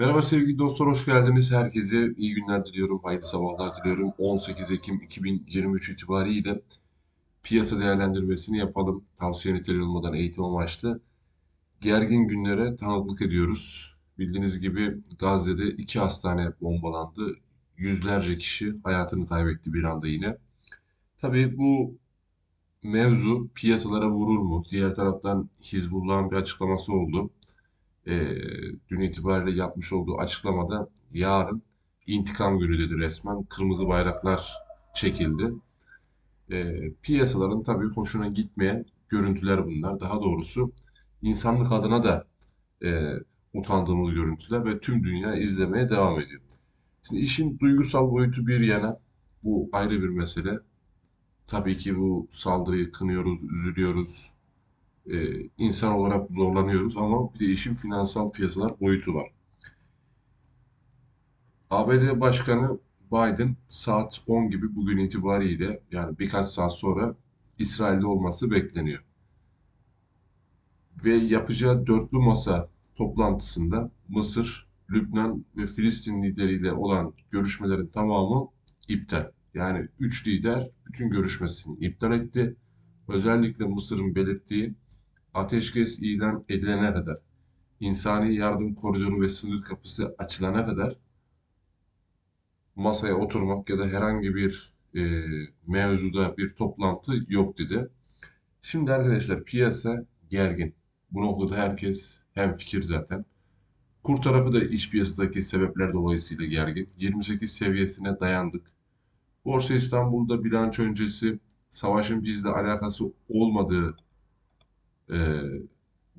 Merhaba sevgili dostlar, hoş geldiniz. Herkese iyi günler diliyorum, hayırlı sabahlar diliyorum. 18 Ekim 2023 itibariyle piyasa değerlendirmesini yapalım. Tavsiye niteliği olmadan eğitim amaçlı. Gergin günlere tanıklık ediyoruz. Bildiğiniz gibi Gazze'de iki hastane bombalandı. Yüzlerce kişi hayatını kaybetti bir anda yine. Tabii bu mevzu piyasalara vurur mu? Diğer taraftan Hizbullah'ın bir açıklaması oldu e, dün itibariyle yapmış olduğu açıklamada yarın intikam günü dedi resmen. Kırmızı bayraklar çekildi. E, piyasaların tabii hoşuna gitmeyen görüntüler bunlar. Daha doğrusu insanlık adına da e, utandığımız görüntüler ve tüm dünya izlemeye devam ediyor. Şimdi işin duygusal boyutu bir yana bu ayrı bir mesele. Tabii ki bu saldırıyı kınıyoruz, üzülüyoruz e, insan olarak zorlanıyoruz ama bir de işin finansal piyasalar boyutu var. ABD Başkanı Biden saat 10 gibi bugün itibariyle yani birkaç saat sonra İsrail'de olması bekleniyor. Ve yapacağı dörtlü masa toplantısında Mısır, Lübnan ve Filistin lideriyle olan görüşmelerin tamamı iptal. Yani üç lider bütün görüşmesini iptal etti. Özellikle Mısır'ın belirttiği ateşkes ilan edilene kadar, insani yardım koridoru ve sınır kapısı açılana kadar masaya oturmak ya da herhangi bir e, mevzuda bir toplantı yok dedi. Şimdi arkadaşlar piyasa gergin. Bu noktada herkes hem fikir zaten. Kur tarafı da iç piyasadaki sebepler dolayısıyla gergin. 28 seviyesine dayandık. Borsa İstanbul'da bilanço öncesi savaşın bizle alakası olmadığı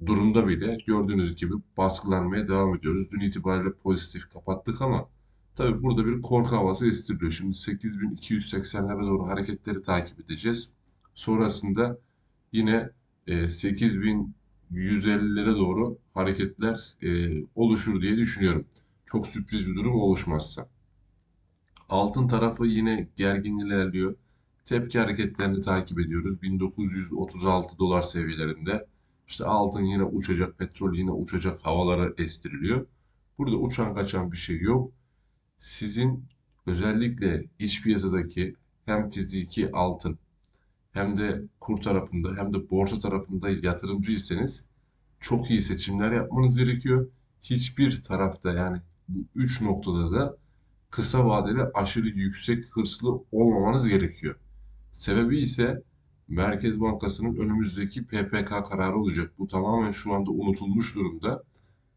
durumda bile gördüğünüz gibi baskılanmaya devam ediyoruz. Dün itibariyle pozitif kapattık ama tabii burada bir korku havası estiriliyor. Şimdi 8280'lere doğru hareketleri takip edeceğiz. Sonrasında yine e, 8150'lere doğru hareketler e, oluşur diye düşünüyorum. Çok sürpriz bir durum oluşmazsa. Altın tarafı yine gergin ilerliyor. Tepki hareketlerini takip ediyoruz. 1936 dolar seviyelerinde. İşte altın yine uçacak, petrol yine uçacak havalara estiriliyor. Burada uçan kaçan bir şey yok. Sizin özellikle iç piyasadaki hem fiziki altın hem de kur tarafında hem de borsa tarafında yatırımcıysanız çok iyi seçimler yapmanız gerekiyor. Hiçbir tarafta yani bu üç noktada da kısa vadeli aşırı yüksek hırslı olmamanız gerekiyor. Sebebi ise Merkez Bankası'nın önümüzdeki PPK kararı olacak. Bu tamamen şu anda unutulmuş durumda.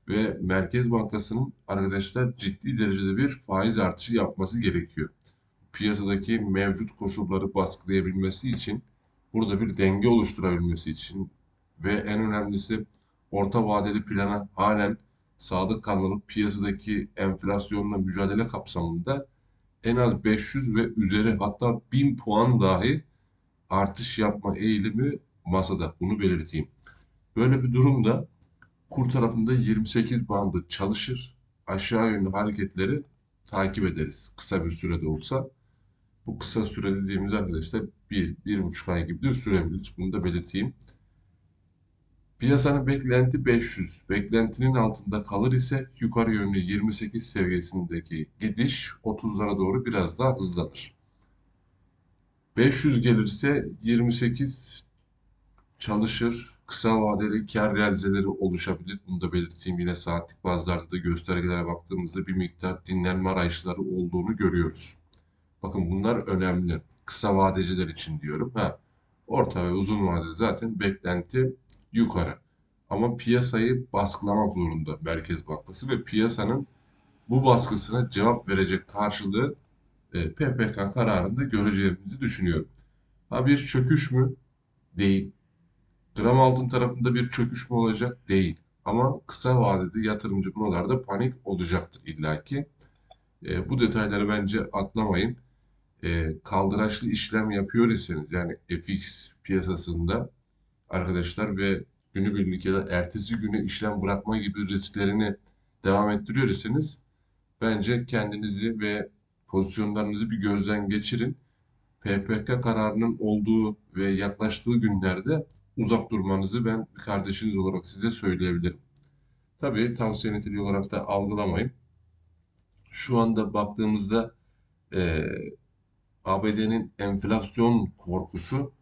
Ve Merkez Bankası'nın arkadaşlar ciddi derecede bir faiz artışı yapması gerekiyor. Piyasadaki mevcut koşulları baskılayabilmesi için, burada bir denge oluşturabilmesi için ve en önemlisi orta vadeli plana halen sadık kalmanıp piyasadaki enflasyonla mücadele kapsamında en az 500 ve üzeri hatta 1000 puan dahi artış yapma eğilimi masada. Bunu belirteyim. Böyle bir durumda kur tarafında 28 bandı çalışır. Aşağı yönlü hareketleri takip ederiz. Kısa bir sürede olsa. Bu kısa süre dediğimiz arkadaşlar 1, 1,5 ay gibi de sürebilir. Bunu da belirteyim. Piyasanın beklenti 500. Beklentinin altında kalır ise yukarı yönlü 28 seviyesindeki gidiş 30'lara doğru biraz daha hızlanır. 500 gelirse 28 çalışır. Kısa vadeli kar realizeleri oluşabilir. Bunu da belirteyim. Yine saatlik bazılarda da göstergelere baktığımızda bir miktar dinlenme arayışları olduğunu görüyoruz. Bakın bunlar önemli. Kısa vadeciler için diyorum. Ha, orta ve uzun vadede zaten beklenti yukarı. Ama piyasayı baskılamak zorunda Merkez Bankası ve piyasanın bu baskısına cevap verecek karşılığı e, PPK kararında göreceğimizi düşünüyorum. Ha bir çöküş mü? Değil. Gram altın tarafında bir çöküş mü olacak? Değil. Ama kısa vadede yatırımcı buralarda panik olacaktır illaki. E, bu detayları bence atlamayın. E, kaldıraçlı işlem yapıyor iseniz yani FX piyasasında arkadaşlar ve günübirlik ya da ertesi güne işlem bırakma gibi risklerini devam ettiriyor iseniz bence kendinizi ve pozisyonlarınızı bir gözden geçirin. PPK kararının olduğu ve yaklaştığı günlerde uzak durmanızı ben kardeşiniz olarak size söyleyebilirim. Tabii tavsiye niteliği olarak da algılamayın. Şu anda baktığımızda e, ABD'nin enflasyon korkusu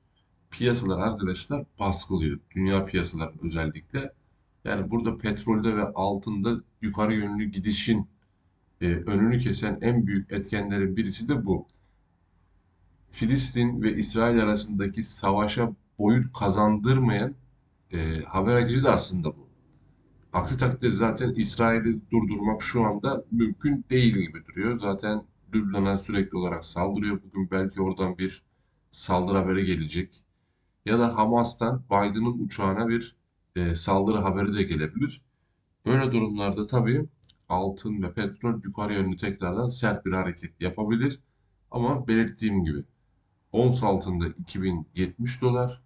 piyasalar arkadaşlar baskılıyor. Dünya piyasaları özellikle. Yani burada petrolde ve altında yukarı yönlü gidişin e, önünü kesen en büyük etkenlerin birisi de bu. Filistin ve İsrail arasındaki savaşa boyut kazandırmayan e, haber akıcı da aslında bu. Aksi takdirde zaten İsrail'i durdurmak şu anda mümkün değil gibi duruyor. Zaten Lübnan'a sürekli olarak saldırıyor. Bugün belki oradan bir saldırı haberi gelecek. Ya da Hamas'tan Biden'ın uçağına bir e, saldırı haberi de gelebilir. Böyle durumlarda tabii altın ve petrol yukarı yönlü tekrardan sert bir hareket yapabilir. Ama belirttiğim gibi ons altında 2070 dolar,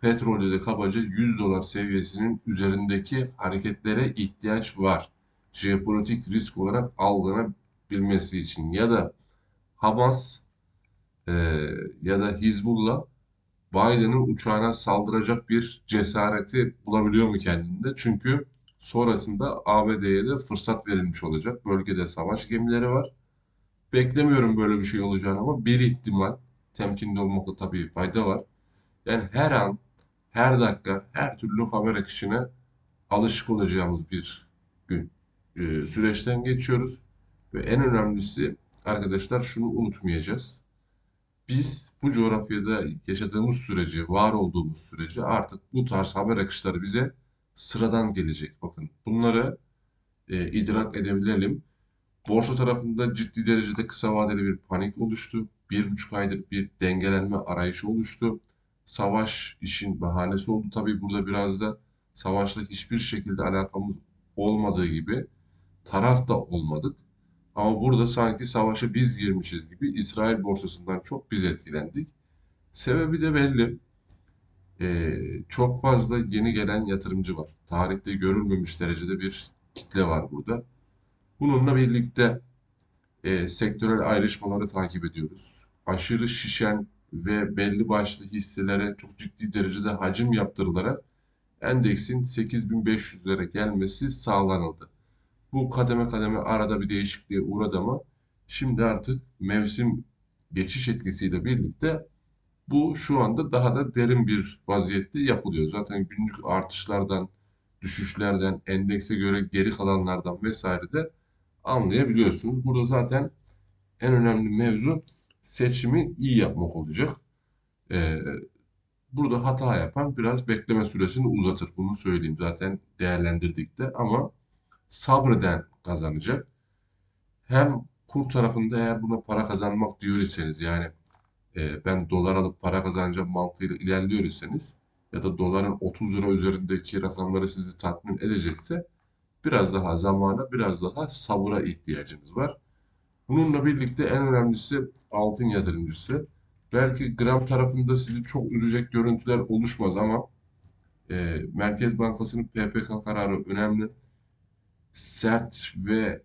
petrolde de kabaca 100 dolar seviyesinin üzerindeki hareketlere ihtiyaç var. Jeopolitik risk olarak algılanabilmesi için ya da Hamas e, ya da Hizbullah Biden'ın uçağına saldıracak bir cesareti bulabiliyor mu kendinde? Çünkü sonrasında ABD'ye de fırsat verilmiş olacak. Bölgede savaş gemileri var. Beklemiyorum böyle bir şey olacağını ama bir ihtimal temkinli olmakta tabii fayda var. Yani her an, her dakika, her türlü haber akışına alışık olacağımız bir gün e, süreçten geçiyoruz. Ve en önemlisi arkadaşlar şunu unutmayacağız. Biz bu coğrafyada yaşadığımız sürece, var olduğumuz sürece artık bu tarz haber akışları bize sıradan gelecek. Bakın bunları e, idrak edebilelim. Borsa tarafında ciddi derecede kısa vadeli bir panik oluştu. Bir buçuk aydır bir dengelenme arayışı oluştu. Savaş işin bahanesi oldu. Tabii burada biraz da savaşla hiçbir şekilde alakamız olmadığı gibi taraf da olmadık. Ama burada sanki savaşa biz girmişiz gibi İsrail borsasından çok biz etkilendik. Sebebi de belli. Ee, çok fazla yeni gelen yatırımcı var. Tarihte görülmemiş derecede bir kitle var burada. Bununla birlikte e, sektörel ayrışmaları takip ediyoruz. Aşırı şişen ve belli başlı hisselere çok ciddi derecede hacim yaptırılarak endeksin 8500'lere gelmesi sağlanıldı. Bu kademe kademe arada bir değişikliğe uğradı ama şimdi artık mevsim geçiş etkisiyle birlikte bu şu anda daha da derin bir vaziyette yapılıyor. Zaten günlük artışlardan, düşüşlerden, endekse göre geri kalanlardan vesaire de anlayabiliyorsunuz. Burada zaten en önemli mevzu seçimi iyi yapmak olacak. Ee, burada hata yapan biraz bekleme süresini uzatır. Bunu söyleyeyim zaten değerlendirdik de ama sabreden kazanacak. Hem kur tarafında eğer buna para kazanmak diyor iseniz yani e, ben dolar alıp para kazanacağım mantığıyla ilerliyor iseniz ya da doların 30 lira üzerindeki rakamları sizi tatmin edecekse biraz daha zamana, biraz daha sabıra ihtiyacınız var. Bununla birlikte en önemlisi altın yatırımcısı. Belki gram tarafında sizi çok üzecek görüntüler oluşmaz ama e, Merkez Bankası'nın PPK kararı önemli. Sert ve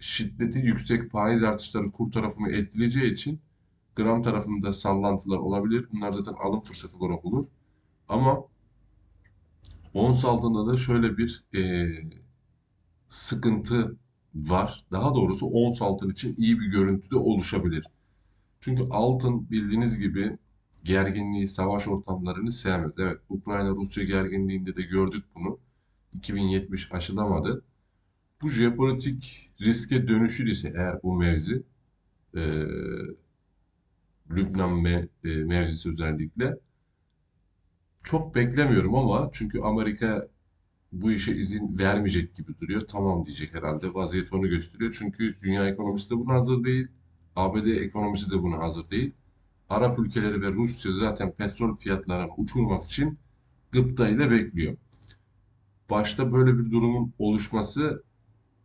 şiddeti yüksek faiz artışları kur tarafını etkileyeceği için gram tarafında sallantılar olabilir. Bunlar zaten alım fırsatı olarak olur. Ama ons altında da şöyle bir e, sıkıntı var. Daha doğrusu ons altın için iyi bir görüntü de oluşabilir. Çünkü altın bildiğiniz gibi gerginliği, savaş ortamlarını sevmez. Evet, Ukrayna-Rusya gerginliğinde de gördük bunu. 2070 aşılamadı. Bu jeopolitik riske dönüşür ise eğer bu mevzi, e, Lübnan me, e, mevzisi özellikle, çok beklemiyorum ama çünkü Amerika bu işe izin vermeyecek gibi duruyor. Tamam diyecek herhalde. Vaziyet onu gösteriyor. Çünkü dünya ekonomisi de buna hazır değil. ABD ekonomisi de buna hazır değil. Arap ülkeleri ve Rusya zaten petrol fiyatlarını uçurmak için gıpta ile bekliyor. Başta böyle bir durumun oluşması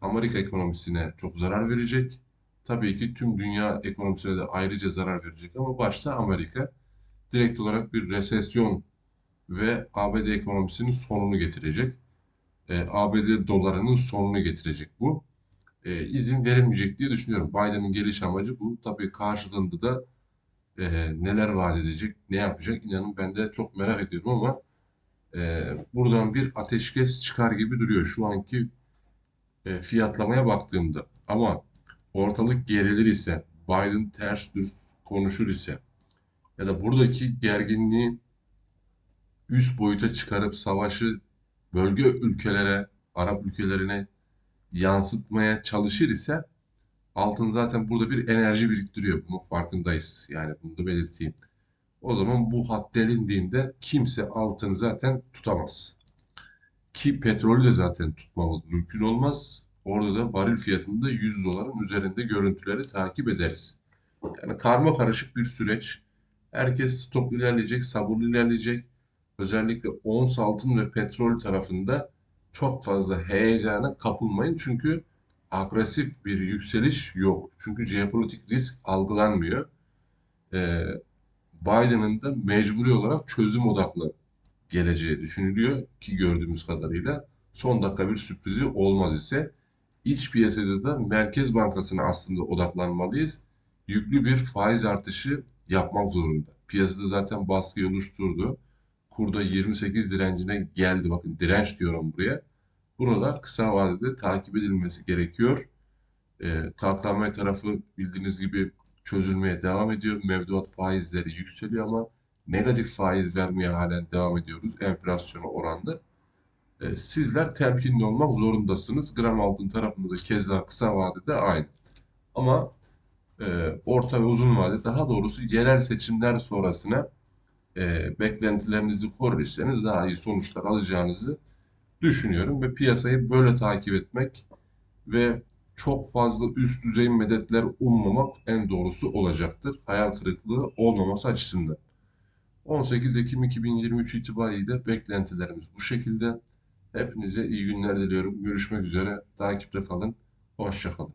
Amerika ekonomisine çok zarar verecek. Tabii ki tüm dünya ekonomisine de ayrıca zarar verecek ama başta Amerika direkt olarak bir resesyon ve ABD ekonomisinin sonunu getirecek. E, ABD dolarının sonunu getirecek bu. E, izin verilmeyecek diye düşünüyorum. Biden'ın geliş amacı bu. Tabii karşılığında da e, neler vaat edecek, ne yapacak inanın ben de çok merak ediyorum ama e, buradan bir ateşkes çıkar gibi duruyor şu anki fiyatlamaya baktığımda. Ama ortalık gerilir ise, Biden ters düz konuşur ise ya da buradaki gerginliği üst boyuta çıkarıp savaşı bölge ülkelere, Arap ülkelerine yansıtmaya çalışır ise altın zaten burada bir enerji biriktiriyor. Bunun farkındayız. Yani bunu da belirteyim. O zaman bu hat delindiğinde kimse altını zaten tutamaz. Ki petrolü de zaten tutmamız mümkün olmaz. Orada da varil fiyatında 100 doların üzerinde görüntüleri takip ederiz. Yani karma karışık bir süreç. Herkes stoplu ilerleyecek, sabırlı ilerleyecek. Özellikle ons altın ve petrol tarafında çok fazla heyecana kapılmayın. Çünkü agresif bir yükseliş yok. Çünkü jeopolitik risk algılanmıyor. Ee, Biden'ın da mecburi olarak çözüm odaklı geleceği düşünülüyor ki gördüğümüz kadarıyla son dakika bir sürprizi olmaz ise iç piyasada da Merkez Bankası'na aslında odaklanmalıyız. Yüklü bir faiz artışı yapmak zorunda. Piyasada zaten baskı oluşturdu. Kurda 28 direncine geldi. Bakın direnç diyorum buraya. Buralar kısa vadede takip edilmesi gerekiyor. Ee, KKM tarafı bildiğiniz gibi çözülmeye devam ediyor. Mevduat faizleri yükseliyor ama negatif faiz vermeye halen devam ediyoruz enflasyona oranla. Ee, sizler temkinli olmak zorundasınız. Gram altın tarafında da keza kısa vadede aynı. Ama e, orta ve uzun vade daha doğrusu yerel seçimler sonrasına e, beklentilerinizi korursanız daha iyi sonuçlar alacağınızı düşünüyorum ve piyasayı böyle takip etmek ve çok fazla üst düzey medetler ummamak en doğrusu olacaktır. Hayal kırıklığı olmaması açısından. 18 Ekim 2023 itibariyle beklentilerimiz bu şekilde. Hepinize iyi günler diliyorum. Görüşmek üzere. Takipte kalın. Hoşça kalın.